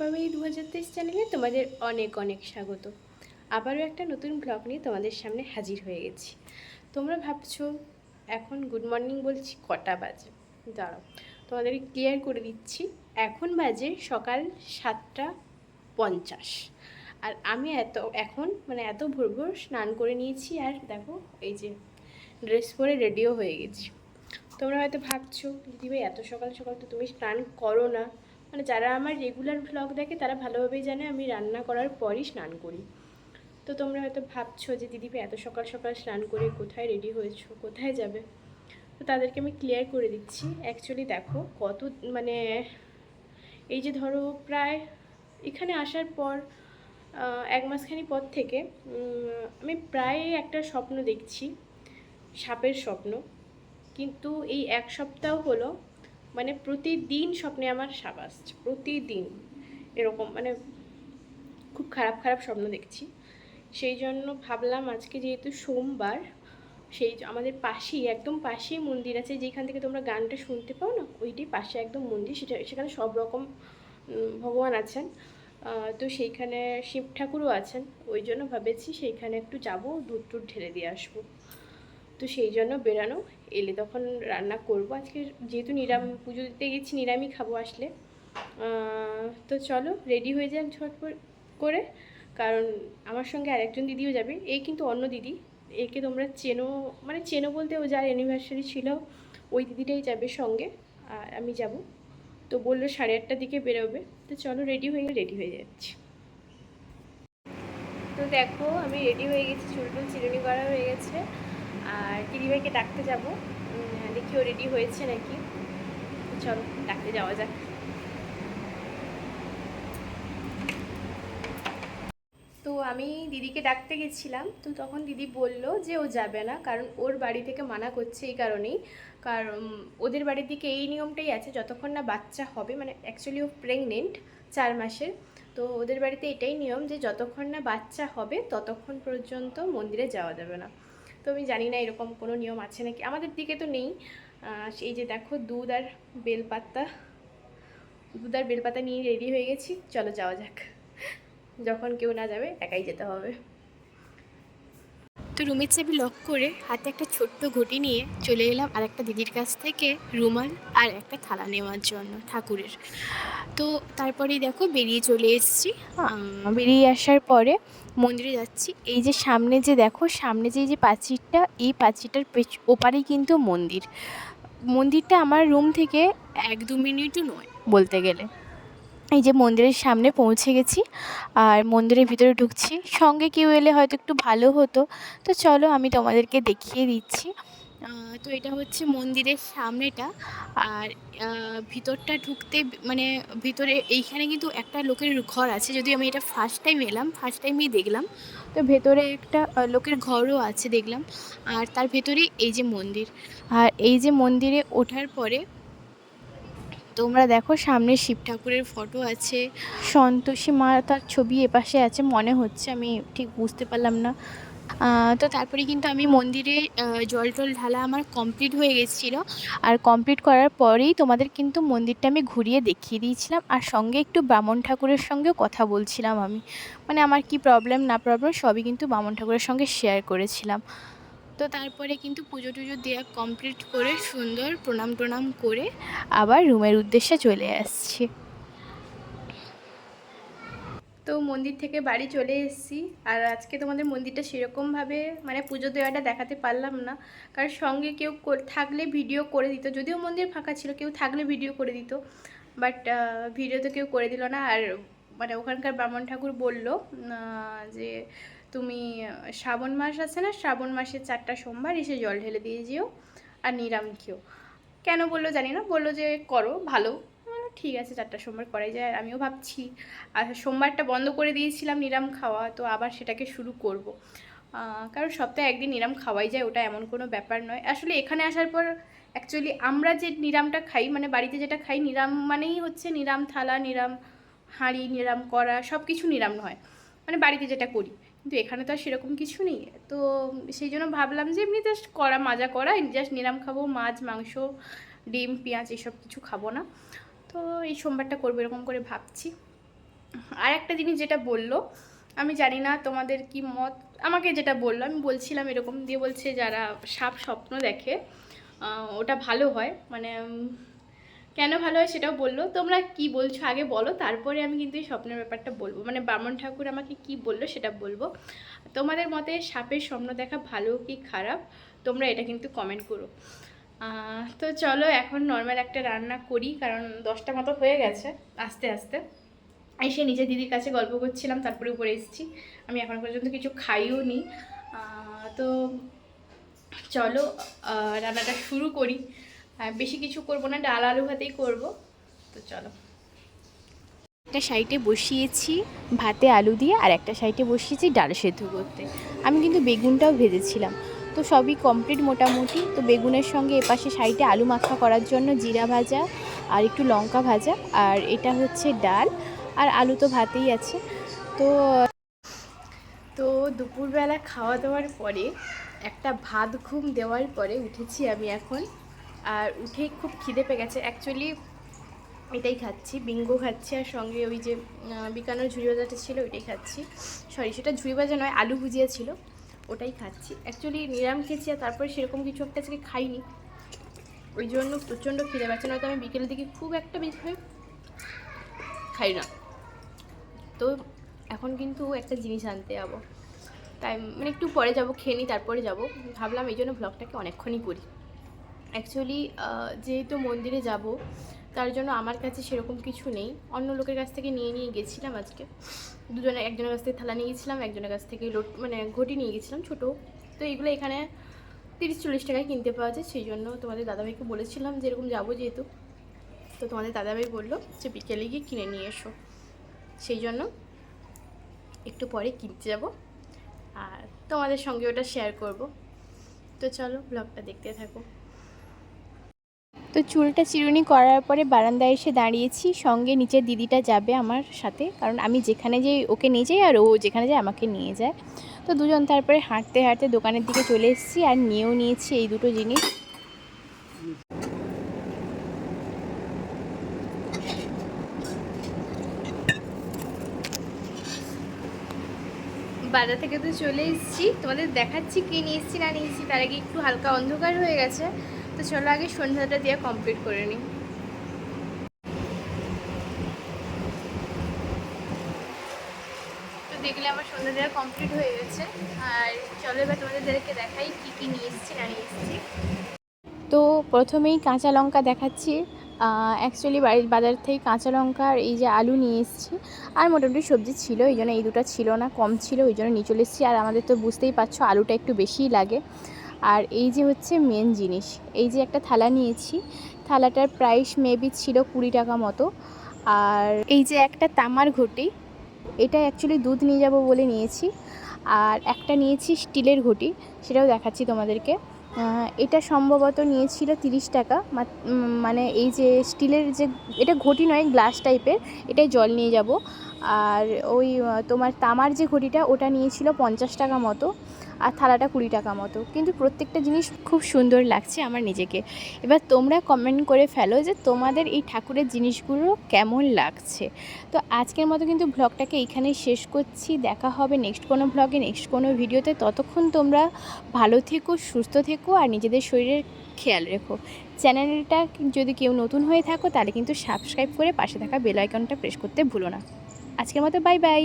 পাবে এই দু হাজার তেইশ চ্যানেলে তোমাদের অনেক অনেক স্বাগত। আবারও একটা নতুন ব্লগ নিয়ে তোমাদের সামনে হাজির হয়ে গেছি। তোমরা ভাবছ, এখন গুড মর্নিং বলছি কটা বাজে? দাঁড়াও, তোমাদেরকে ক্লিয়ার করে দিচ্ছি। এখন বাজে সকাল সাতটা পঞ্চাশ। আর আমি এত, এখন মানে এত ভোর ভোর স্নান করে নিয়েছি আর দেখো, এই যে ড্রেস পরে রেডিও হয়ে গেছি। তোমরা হয়তো ভাবছ দিদিভাই এত সকাল সকাল তো তুমি স্নান করো না। মানে যারা আমার রেগুলার ভ্লগ দেখে, তারা ভালোভাবেই জানে আমি রান্না করার পরই স্নান করি। তো তোমরা হয়তো ভাবছ যে দিদিভাই এত সকাল সকাল স্নান করে কোথায় রেডি হয়েছো? কোথায় যাবে? তো তাদেরকে আমি ক্লিয়ার করে দিচ্ছি। অ্যাকচুয়ালি দেখো, কত মানে এই যে ধরো প্রায় এখানে আসার পর এক মাসখানি পর থেকে আমি প্রায় একটা স্বপ্ন দেখছি, সাপের স্বপ্ন। কিন্তু এই এক সপ্তাহ হলো মানে প্রতিদিন স্বপ্নে আমার আসছে প্রতিদিন এরকম মানে খুব খারাপ খারাপ স্বপ্ন দেখছি। সেই জন্য ভাবলাম আজকে যেহেতু সোমবার, সেই আমাদের পাশেই, একদম পাশেই মন্দির আছে, যেখান থেকে তোমরা গানটা শুনতে পাও না ওইটি পাশে একদম মন্দির, সেটা, সেখানে সব রকম ভগবান আছেন। তো সেইখানে শিব ঠাকুরও আছেন, ওই জন্য ভাবেছি সেইখানে একটু যাব দুধ টুধ ঢেলে দিয়ে আসব। তো সেই জন্য বেরানো এলে তখন রান্না করব। আজকে যেহেতু নিরাম, পুজো দিতে গেছি, নিরামই খাব আসলে। তো চলো রেডি হয়ে যাক ঝটপট করে। কারণ আমার সঙ্গে আরেকজন দিদিও যাবে। এই কিন্তু অন্য দিদি। একে তোমরা চেনো মানে চেনো বলতে ও যার অ্যানিভার্সারি ছিল, ওই দিদিটাই যাবে সঙ্গে। আর আমি যাব। তো বলল সাড়ে আটটার দিকে বেরোবে। তো চলো রেডি হয়ে রেডি হয়ে যাচ্ছি। তো দেখো, আমি রেডি হয়ে গেছি। চুল টুল চিরুনি করা হয়ে গেছে। আর দিদিভাইকে ডাকতে যাব। উম, দেখি ও রেডি হয়েছে নাকি? চলো ডাকতে যাওয়া যাক। তো আমি দিদিকে ডাকতে গেছিলাম তো তখন দিদি বলল যে ও যাবে না কারণ ওর বাড়ি থেকে মানা করছে এই কারণেই। কারণ ওদের বাড়ির দিকে এই নিয়মটাই আছে যতক্ষণ না বাচ্চা হবে মানে অ্যাকচুয়ালি ও প্রেগনেন্ট চার মাসের তো ওদের বাড়িতে এটাই নিয়ম যে যতক্ষণ না বাচ্চা হবে ততক্ষণ পর্যন্ত মন্দিরে যাওয়া যাবে না। তো আমি জানি না এরকম কোনো নিয়ম আছে নাকি। আমাদের দিকে তো নেই। এই যে দেখো দুধ আর বেলপাতা, দুধ আর বেলপাতা নিয়ে রেডি হয়ে গেছি। চলো যাওয়া যাক। যখন কেউ না যাবে, একাই যেতে হবে। তো রুমের চাবি লক করে হাতে একটা ছোট্ট ঘটি নিয়ে চলে এলাম আর একটা দিদির কাছ থেকে রুমাল আর একটা থালা নেওয়ার জন্য ঠাকুরের। তো তারপরেই দেখো বেরিয়ে চলে এসেছি। বেরিয়ে আসার পরে মন্দিরে যাচ্ছি। এই যে সামনে যে দেখো, সামনে যে এই যে পাঁচিরটা এই পাঁচিরটার পেছ- ওপারেই কিন্তু মন্দির। মন্দিরটা আমার রুম থেকে এক দু মিনিটও নয় বলতে গেলে। এই যে মন্দিরের সামনে পৌঁছে গেছি আর মন্দিরের ভিতরে ঢুকছি। সঙ্গে কেউ এলে হয়তো একটু ভালো হতো। তো চলো আমি তোমাদেরকে দেখিয়ে দিচ্ছি। তো এটা হচ্ছে মন্দিরের সামনেটা। আর ভিতরটা ঢুকতে মানে ভিতরে এইখানে কিন্তু একটা লোকের ঘর আছে। যদি আমি এটা ফার্স্ট টাইম এলাম ফার্স্ট টাইমেই দেখলাম। তো ভেতরে একটা লোকের ঘরও আছে দেখলাম। আর তার ভেতরেই এই যে মন্দির। আর এই যে মন্দিরে ওঠার পরে তোমরা দেখো সামনে শিব ঠাকুরের ফটো আছে। সন্তোষী মা তার ছবি এপাশে আছে, মনে হচ্ছে আমি ঠিক বুঝতে পারলাম না। তো তারপরে কিন্তু আমি মন্দিরে জল টল ঢালা আমার কমপ্লিট হয়ে গেছিল। আর কমপ্লিট করার পরেই তোমাদের কিন্তু মন্দিরটা আমি ঘুরিয়ে দেখিয়ে দিয়েছিলাম। আর সঙ্গে একটু বামন ঠাকুরের সঙ্গেও কথা বলছিলাম আমি। মানে আমার কি প্রবলেম না প্রবলেম সবই কিন্তু বামন ঠাকুরের সঙ্গে শেয়ার করেছিলাম। তো তারপরে কিন্তু পুজো টুজো দেওয়া কমপ্লিট করে সুন্দর প্রণাম প্রণাম করে আবার রুমের উদ্দেশ্যে চলে আসছি। তো মন্দির থেকে বাড়ি চলে এসেছি। আর আজকে তোমাদের মন্দিরটা সেরকমভাবে মানে পুজো দেওয়াটা দেখাতে পারলাম না। কারণ সঙ্গে কেউ থাকলে ভিডিও করে দিত। যদিও মন্দির ফাঁকা ছিল, কেউ থাকলে ভিডিও করে দিত। বাট ভিডিও তো কেউ করে দিল না। আর মানে ওখানকার ব্রাহ্মণ ঠাকুর বলল যে তুমি শ্রাবণ মাস আছে না? শ্রাবণ মাসের চারটা সোমবার এসে জল ঢেলে দিয়ে যেও আর নিরাম খেও। কেন বলল জানি না, বলল যে করো, ভালো। ঠিক আছে, চারটা সোমবার করাই যায়। আর আমিও ভাবছি আর সোমবারটা বন্ধ করে দিয়েছিলাম নিরাম খাওয়া, তো আবার সেটাকে শুরু করব। কারণ সপ্তাহে একদিন নিরাম খাওয়াই যায়, ওটা এমন কোনো ব্যাপার নয়। আসলে এখানে আসার পর অ্যাকচুয়ালি আমরা যে নিরামটা খাই মানে বাড়িতে যেটা খাই, নিরাম মানেই হচ্ছে নিরাম থালা, নিরাম হাঁড়ি, নিরাম করা সব কিছু নিরাম হয় মানে বাড়িতে যেটা করি। কিন্তু এখানে তো আর সেরকম কিছু নেই। তো সেই জন্য ভাবলাম যে এমনি জাস্ট করা মাজা করা জাস্ট নিরাম খাব, মাছ, মাংস, ডিম, পেঁয়াজ এসব কিছু খাব না। তো এই সোমবারটা করব এরকম করে ভাবছি। আর একটা জিনিস যেটা বলল, আমি জানি না তোমাদের কি মত, আমাকে যেটা বলল, আমি বলছিলাম এরকম, দিয়ে বলছে যারা সাপ স্বপ্ন দেখে ওটা ভালো হয়। মানে কেন ভালো হয় সেটাও বলল। তোমরা কি বলছো আগে বলো, তারপরে আমি কিন্তু এই স্বপ্নের ব্যাপারটা বলব। মানে বামন ঠাকুর আমাকে কি বলল সেটা বলব। তোমাদের মতে সাপের স্বপ্ন দেখা ভালো কি খারাপ? তোমরা এটা কিন্তু কমেন্ট করো। তো চলো এখন নর্মাল একটা রান্না করি, কারণ দশটা মতো হয়ে গেছে আস্তে আস্তে। এসে নিজে দিদির কাছে গল্প করছিলাম, তারপরে উপরে এসেছি। আমি এখন পর্যন্ত কিছু খাইও নি। তো চলো রান্নাটা শুরু করি। বেশি কিছু করব না ডাল আলু ভাতেই করব। তো চলো। একটা সাইডে বসিয়েছি ভাতে আলু দিয়ে আর একটা সাইডে বসিয়েছি ডাল সেদ্ধ করতে। আমি কিন্তু বেগুনটাও ভেজেছিলাম। তো সবই কমপ্লিট মোটামুটি। তো বেগুনের সঙ্গে এপাশে সাইডে আলু মাখা করার জন্য জিরা ভাজা আর একটু লঙ্কা ভাজা আর এটা হচ্ছে ডাল আর আলু তো ভাতেই আছে। তো তো দুপুরবেলা খাওয়া দাওয়ার পরে একটা ভাত ঘুম দেওয়ার পরে উঠেছি আমি এখন। আর উঠেই খুব খিদে পেয়ে গেছে। অ্যাকচুয়ালি এটাই খাচ্ছি, বিঙ্গো খাচ্ছি আর সঙ্গে ওই যে বিকানোর ঝুড়ি ভাজাটা ছিল ওইটাই খাচ্ছি। সরি সেটা ঝুড়ি ভাজা নয়, আলু ভুজিয়া ছিল, ওটাই খাচ্ছি। অ্যাকচুয়ালি নিরাম খেয়েছি আর তারপরে সেরকম কিছু একটা আজকে খাইনি। ওই জন্য প্রচণ্ড খিদে পাচ্ছে, নয়তো আমি বিকেলের দিকে খুব একটা করে খাই না। তো এখন কিন্তু একটা জিনিস আনতে যাব। তাই মানে একটু পরে যাব, খেয়ে নিই, তারপরে যাব। ভাবলাম এই জন্য ব্লগটাকে অনেকক্ষণই করি। অ্যাকচুয়ালি যেহেতু মন্দিরে যাব, তার জন্য আমার কাছে সেরকম কিছু নেই। অন্য লোকের কাছ থেকে নিয়ে নিয়ে গেছিলাম আজকে। দুজনে, একজনের কাছ থেকে থালা নিয়ে গেছিলাম, একজনের কাছ থেকে লোট মানে ঘটি নিয়ে গেছিলাম, ছোটো। তো এগুলো এখানে তিরিশ চল্লিশ টাকায় কিনতে পাওয়া যায়, সেই জন্য তোমাদের দাদাভাইকে বলেছিলাম যে এরকম যাব যেহেতু। তো তোমাদের দাদাভাই বলল যে বিকেলে গিয়ে কিনে নিয়ে এসো। সেই জন্য একটু পরে কিনতে যাব আর তোমাদের সঙ্গে ওটা শেয়ার করব। তো চলো ব্লগটা দেখতে থাকো। তো চুলটা চিরুনি করার পরে বারান্দায় এসে দাঁড়িয়েছি, সঙ্গে নিচের দিদিটা যাবে আমার সাথে, কারণ আমি যেখানে যাই ওকে নিয়ে যাই আর ও যেখানে যায় আমাকে নিয়ে যায়। তো দুজন তারপরে হাঁটতে হাঁটতে দোকানের দিকে চলে এসেছি আর নিয়েও নিয়েছি এই দুটো জিনিস। বাজার থেকে তো চলে এসেছি। তোমাদের দেখাচ্ছি কি নিয়ে এসেছি, না নিয়ে এসেছি, তার আগে একটু হালকা অন্ধকার হয়ে গেছে। তো চলো আগে সন্ধ্যাটা দিয়ে কমপ্লিট করে নিই। তো দেখলে আমার সন্ধ্যা দেওয়া কমপ্লিট হয়ে গেছে। আর চলো এবার তোমাদেরকে দেখাই কি কি নিয়ে এসেছি, না নিয়ে এসেছি। তো প্রথমেই কাঁচা লঙ্কা দেখাচ্ছি। অ্যাকচুয়ালি বাড়ির বাজার থেকে কাঁচা লঙ্কা আর এই যে আলু নিয়ে এসেছি। আর মোটামুটি সবজি ছিল, এই জন্য এই দুটো ছিল না, কম ছিল, ওই জন্য নিয়ে চলে এসেছি। আর আমাদের তো বুঝতেই পারছ, আলুটা একটু বেশিই লাগে। আর এই যে হচ্ছে মেন জিনিস, এই যে একটা থালা নিয়েছি, থালাটার প্রাইস মেবি ছিল কুড়ি টাকা মতো। আর এই যে একটা তামার ঘটি, এটা অ্যাকচুয়ালি দুধ নিয়ে যাব বলে নিয়েছি। আর একটা নিয়েছি স্টিলের ঘটি, সেটাও দেখাচ্ছি তোমাদেরকে। এটা সম্ভবত নিয়েছিল তিরিশ টাকা মানে এই যে স্টিলের যে, এটা ঘটি নয় গ্লাস টাইপের এটাই জল নিয়ে যাব। আর ওই তোমার তামার যে ঘটিটা ওটা নিয়েছিল পঞ্চাশ টাকা মতো আর থালাটা কুড়ি টাকা মতো। কিন্তু প্রত্যেকটা জিনিস খুব সুন্দর লাগছে আমার নিজেকে। এবার তোমরা কমেন্ট করে ফেলো যে তোমাদের এই ঠাকুরের জিনিসগুলো কেমন লাগছে। তো আজকের মতো কিন্তু ব্লগটাকে এইখানেই শেষ করছি। দেখা হবে নেক্সট কোনো ব্লগে নেক্সট কোনো ভিডিওতে ততক্ষণ তোমরা ভালো থেকো, সুস্থ থেকো আর নিজেদের শরীরের খেয়াল রেখো। চ্যানেলটা যদি কেউ নতুন হয়ে থাকো, তাহলে কিন্তু সাবস্ক্রাইব করে পাশে থাকা বেল আইকনটা প্রেস করতে ভুলো না। আজকের মতো বাই বাই।